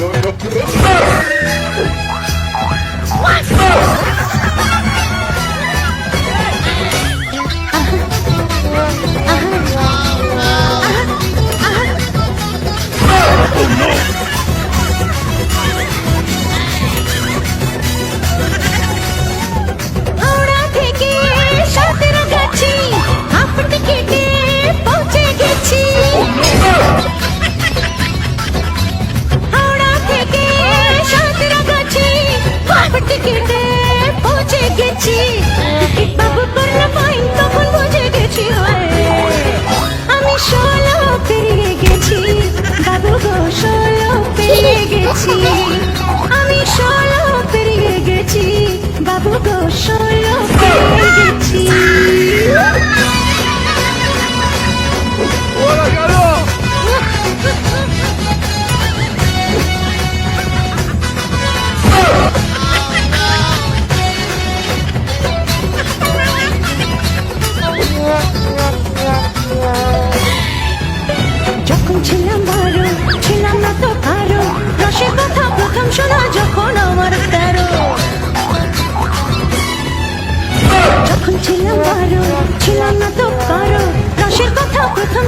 não, não. গেছি। আমি ষোলো পেরিয়ে গেছি। বাবু গো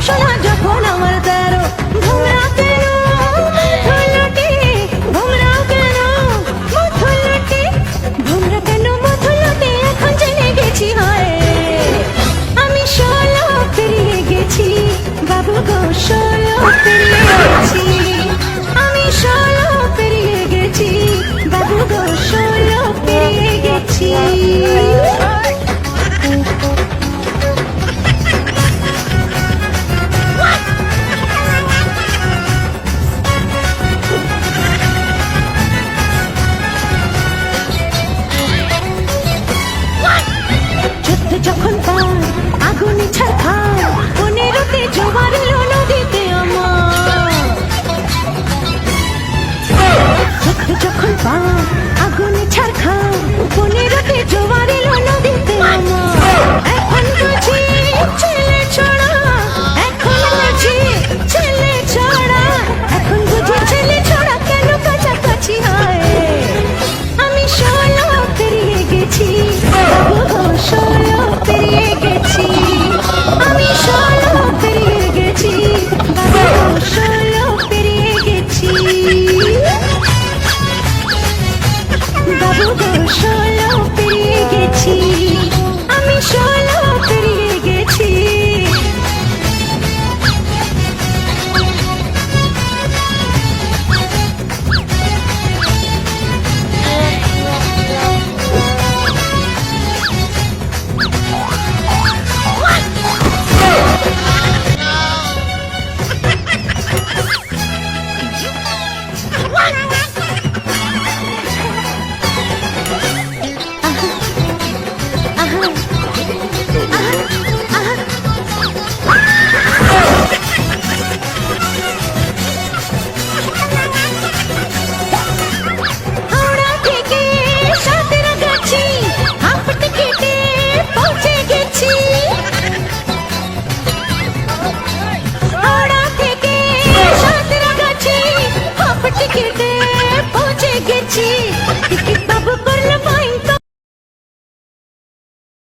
সোনা যখন আমার তেরো, ঘোমরা কেন? মথুলটি ঘোমরা কেন? মথুলটি গেছি হয়। আমি ষোলো পেরিয়ে গেছি, বাবু গো ষোলো গেছি। আমি ষোলো পেরিয়ে গেছি, বাবু গো ষোলো গেছি। আগুনে ছাড়খা উপনে রাতে জোয়ার